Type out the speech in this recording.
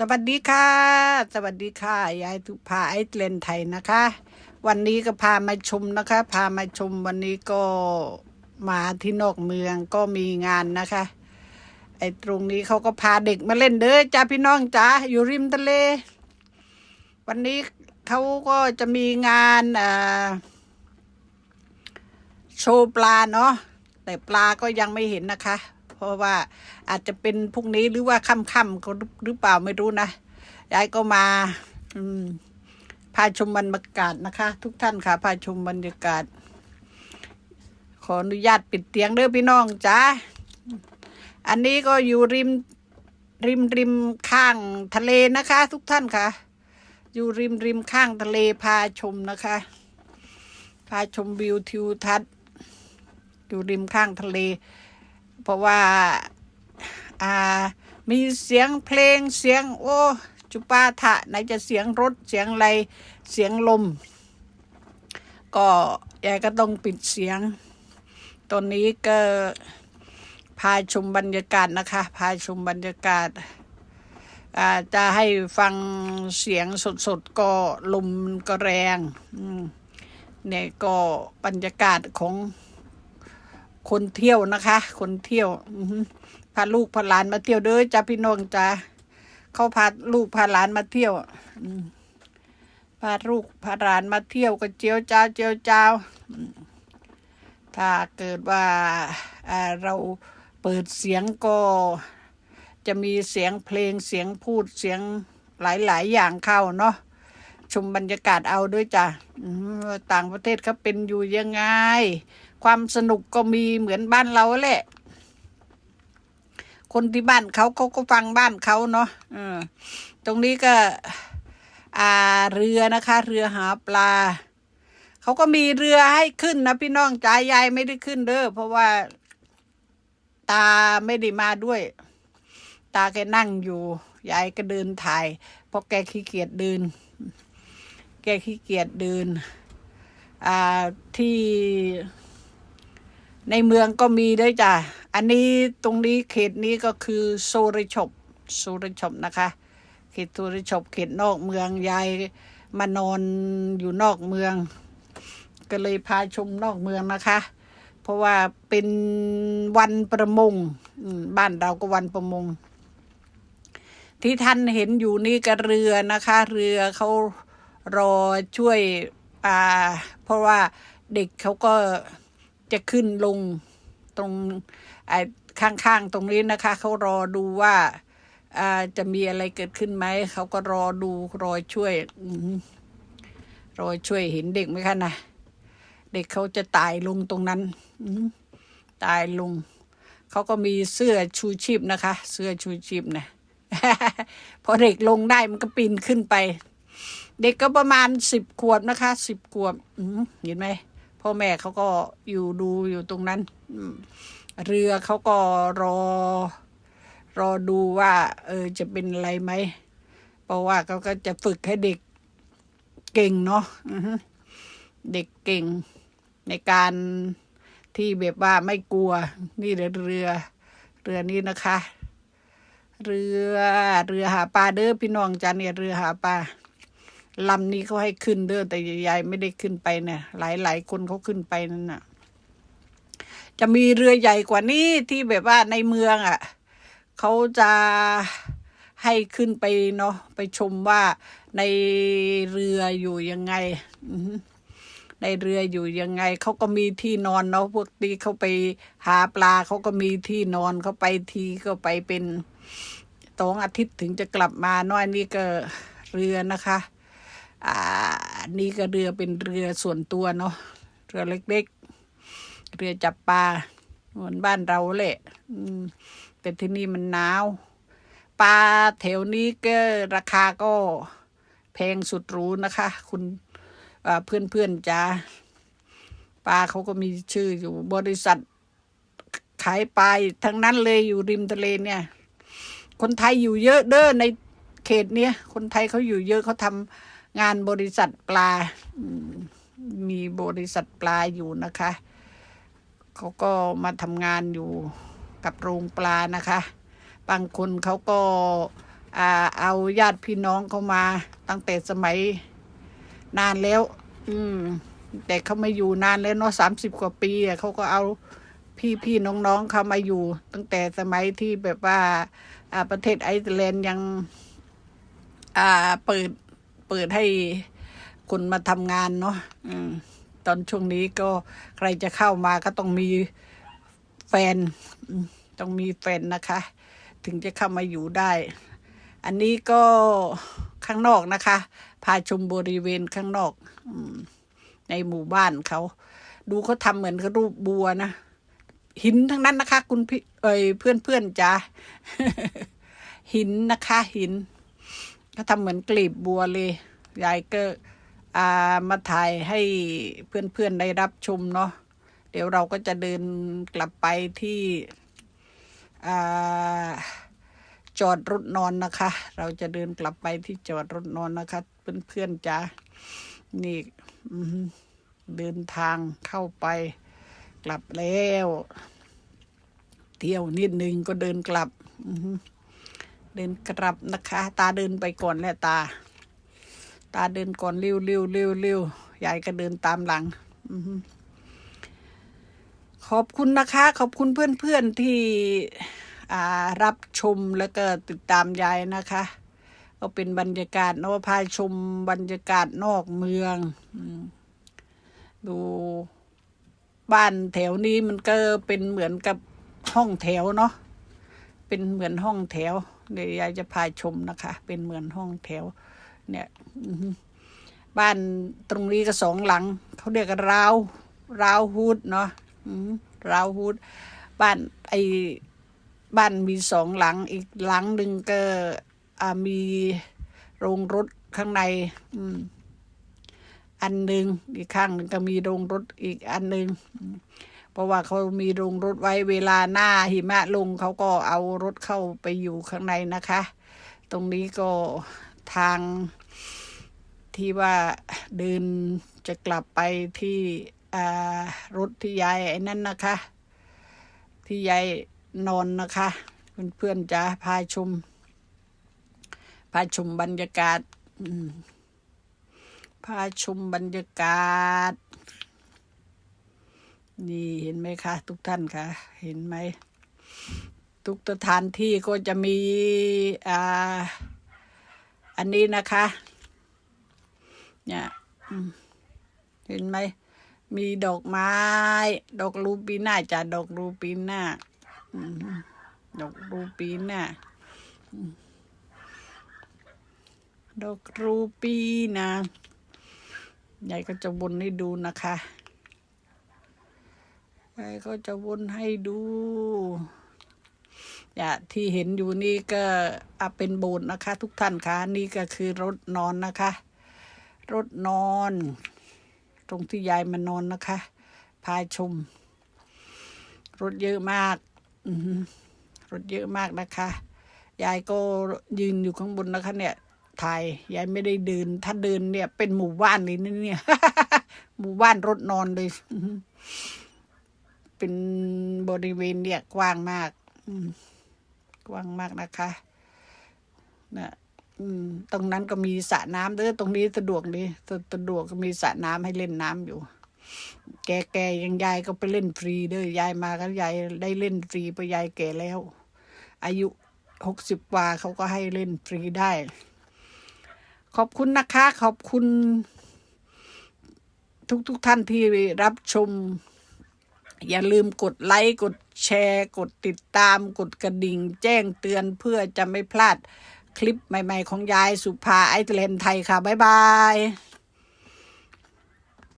สวัสดีค่ะ สวัสดีค่ะ ยายทุพาไอเลนไทยนะคะ วันนี้ก็พามาชมนะคะ พามาชมวันนี้ก็มาที่นอกเมืองก็มีงานนะคะ ไอ้ตรงนี้เขาก็พาเด็กมาเล่นเด้อจ้าพี่น้องจ้าอยู่ริมทะเล วันนี้เขาก็จะมีงานอ่อโชว์ปลาเนาะแต่ปลาก็ยังไม่เห็นนะคะ เพราะว่าอาจจะเป็นพรุ่งนี้หรือว่าค่ำๆก็หรือเปล่าไม่รู้นะยายก็มาอพาชมบรรยากาศนะคะ ทุกท่านค่ะพาชมบรรยากาศ ขออนุญาตปิดเตียงเด้อพี่น้องจ้าอันนี้ก็อยู่ริมริมริมข้างทะเลนะคะ ทุกท่านค่ะ อยู่ริมริมข้างทะเลพาชมนะคะ พาชมวิวทิวทัศน์อยู่ริมข้างทะเล เพราะว่าอ่ามีเสียงเพลงเสียงโอ้จุปาถะไหนจะเสียงรถเสียงอะไรเสียงลม ก็ยายก็ต้องปิดเสียงตอนนี้ก็พาชมบรรยากาศนะคะ พาชมบรรยากาศอ่าจะให้ฟังเสียงสดๆก็ลมก็แรงอืมเนี่ยก็บรรยากาศของ คนเที่ยวนะคะ คนเที่ยวพาลูกพาหลานมาเที่ยวเด้อจ้าพี่น้องจ้าเขาพาลูกพาหลานมาเที่ยวพาลูกพาหลานมาเที่ยวก็เจียวจ้าเจียวจ้าถ้าเกิดว่าเราเปิดเสียงก็จะมีเสียงเพลงเสียงพูดเสียงหลาย ๆ อย่างเข้าเนาะชมบรรยากาศเอาด้วยจ้ะอืมว่าต่างประเทศเขาเป็นอยู่ยังไง ความสนุกก็มีเหมือนบ้านเราแหละ คนที่บ้านเขาเขาก็ฟังบ้านเขาเนาะออตรงนี้ก็ อ่าเรือนะคะ เรือหาปลาเขาก็มีเรือให้ขึ้นนะพี่น้องจ่ายยายไม่ได้ขึ้นเด้อเพราะว่าตาไม่ได้มาด้วย ตาแกนั่งอยู่ ยายก็เดินถ่าย เพราะแกขี้เกียจเดิน แกขี้เกียจเดิน อ่าที่ ในเมืองก็มีด้วยจ้ะ อันนี้ตรงนี้เขตนี้ก็คือโซริชบโซริชบนะคะ เขตโซริชบเขตนอกเมืองยายมานอนอยู่นอกเมือง ก็เลยพาชมนอกเมืองนะคะ เพราะว่าเป็นวันประมงบ้านเราก็วันประมง ที่ท่านเห็นอยู่นี่ก็เรือนะคะ เรือเขารอช่วย อ่า เพราะว่าเด็กเขาก็ จะขึ้นลงตรงข้างๆตรงนี้นะคะ เขารอดูว่าจะมีอะไรเกิดขึ้นไหม เขาก็รอดูรอช่วยรอช่วยเห็นเด็กไหมคะนะเด็กเขาจะตายลงตรงนั้นตายลง เขาก็มีเสื้อชูชีพนะคะ เสื้อชูชีพนะพอเด็กลงได้มันก็ปีนขึ้นไป เด็กก็ประมาณสิบขวบนะคะสิบขวบเห็นไหม พ่อแม่เขาก็อยู่ดูอยู่ตรงนั้นเรือเขาก็รอ รอดูว่า เออจะเป็นอะไรไหม เพราะว่าเขาก็จะฝึกให้เด็กเก่งเนาะเด็กเก่งในการที่แบบว่าไม่กลัว นี่เรือเรือ เรือนี้นะคะ เรือเรือหาปลาเด้อพี่น้องจ้าเนี่ยเรือหาปลา ลำนี้เขาให้ขึ้นเด้อแต่ยายไม่ได้ขึ้นไปเนี่ยหลายหลายคนเขาขึ้นไปนั่นน่ะ จะมีเรือใหญ่กว่านี้ที่แบบว่าในเมืองอะเขาจะให้ขึ้นไปเนาะไปชมว่าในเรืออยู่ยังไงในเรืออยู่ยังไงเขาก็มีที่นอนเนาะพวกที่เขาไปหาปลาเขาก็มีที่นอนเขาไปทีก็ไปเป็นสองอาทิตย์ถึงจะกลับมาน้อยนี่ก็เรือนะคะ อ่าอันนี่ก็เรือเป็นเรือส่วนตัวเนาะเรือเล็กๆ เรือจับปลาเหมือนบ้านเราแหละแต่ที่นี่มันหนาวปลาแถวนี้ก็ราคาก็แพงสุดหรูนะคะ คุณเพื่อนเพื่อนๆจ้าปลาเขาก็มีชื่ออยู่บริษัท ขายปลาทั้งนั้นเลยอยู่ริมทะเลเนี่ย คนไทยอยู่เยอะเด้อในเขตเนี้ยคนไทยเขาอยู่เยอะเขาทำ งานบริษัทปลา มีบริษัทปลาอยู่นะคะ เขาก็มาทำงานอยู่กับโรงปลานะคะ บางคนเขาก็อ่าเอาญาติพี่น้องเขามา ตั้งแต่สมัยนานแล้ว อืม แต่เขามาอยู่นานแล้วเนาะสามสิบกว่าปีอะเขาก็เอาพี่พี่น้องๆเขามาอยู่ ตั้งแต่สมัยที่แบบว่าประเทศไอซ์แลนด์ยังเปิด เปิดให้คนมาทำงานเนาะอตอนช่วงนี้ก็ใครจะเข้ามาก็ต้องมีแฟน ต้องมีแฟนนะคะ ถึงจะเข้ามาอยู่ได้ อันนี้ก็ข้างนอกนะคะ พาชมบริเวณข้างนอกอในหมู่บ้านเขา ดูเขาทำเหมือนรูปบัวนะหินทั้งนั้นนะคะ คุณพี่เอ้ยเพื่อนๆจ้าหินนะคะหิน เขาทำเหมือนกลีบบัวเลย ยายก็ามาถ่ายให้เพื่อนๆได้รับชมเนาะเดี๋ยวเราก็จะเดินกลับไปที่อจอดรถนอนนะคะ เราจะเดินกลับไปที่จอดรถนอนนะคะ เพื่อนๆจ้านี่เดินทางเข้าไปกลับแล้ว เที่ยวนิดนึงก็เดินกลับ อื เดินกลับนะคะ ตาเดินไปก่อนแหละตา ตาเดินก่อนเร็วเร็วเร็วเร็วยายก็เดินตามหลังอขอบคุณนะคะ ขอบคุณเพื่อนๆที่อ่รับชมแล้วก็ติดตามยายนะคะ ก็เป็นบรรยากาศนอะพาชมบรรยากาศนอกเมืองอดูบ้านแถวนี้มันก็เป็นเหมือนกับห้องแถวเนาะ เป็นเหมือนห้องแถวเดี๋ยวยายจะพาชมนะคะ เป็นเหมือนห้องแถว เนี่ยบ้านตรงนี้ก็สองหลัง เขาเรียกกันราวราวฮูดเนาะอือหือราวฮูดบ้านไอบ้านมีสองหลังอีกหลังหนึ่งก็อ่ามีโรงรถข้างในอันหนึ่งอีกข้างหนึ่งก็มีโรงรถอีกอันหนึ่ง เพราะว่าเขามีโรงรถไว้เวลาหน้าหิมะลงเขาก็เอารถเข้าไปอยู่ข้างในนะคะ ตรงนี้ก็ทางที่ว่าเดินจะกลับไปที่รถที่ยายไอ้นั่นนะคะ ที่ยายนอนนะคะเพื่อนๆจะพาชม พาชมบรรยากาศพาชมบรรยากาศ นี่เห็นไหมคะ ทุกท่านคะเห็นไหม ทุกสถานที่ก็จะมีอ่าอันนี้นะคะ เนี่ยเห็นไหม มีดอกไม้ ดอกรูปีหน้าจ้ะดอกรูปีหน้าดอกรูปีหน้าดอกรูปีนะยายก็จะวนให้ดูนะคะ ยายก็จะวนให้ดูอย่าที่เห็นอยู่นี่ก็อะเป็นโบสถ์นะคะ ทุกท่านคะนี่ก็คือรถนอนนะคะ รถนอน ตรงที่ยายมานอนนะคะ พาชม รถเยอะมากรถเยอะมากนะคะ ยายก็ยืนอยู่ข้างบนนะคะ เนี่ยถ่ายยายไม่ได้เดิน ถ้าเดินเนี่ย เป็นหมู่บ้านเลยนะเนี่ย หมู่บ้านรถนอนเลย เป็นบริเวณเนี่ยกว้างมากอืมกว้างมากนะคะนะอืมตรงนั้นก็มีสระน้ำเด้อตรงนี้สะดวกดีสะสะดวกก็มีสระน้ำให้เล่นน้ำอยู่ แกแกยังยายก็ไปเล่นฟรีเด้อยายมาก็ยายได้เล่นฟรีเพราะยายแก่แล้ว อายุหกสิบกว่าเขาก็ให้เล่นฟรีได้ ขอบคุณนะคะ ขอบคุณ ทุกทุกท่านที่รับชม อย่าลืมกดไลค์ กดแชร์ กดติดตาม กดกระดิ่ง แจ้งเตือนเพื่อจะไม่พลาดคลิปใหม่ ๆ ของยายสุภาไอเทเลนไทยค่ะ บ๊ายบาย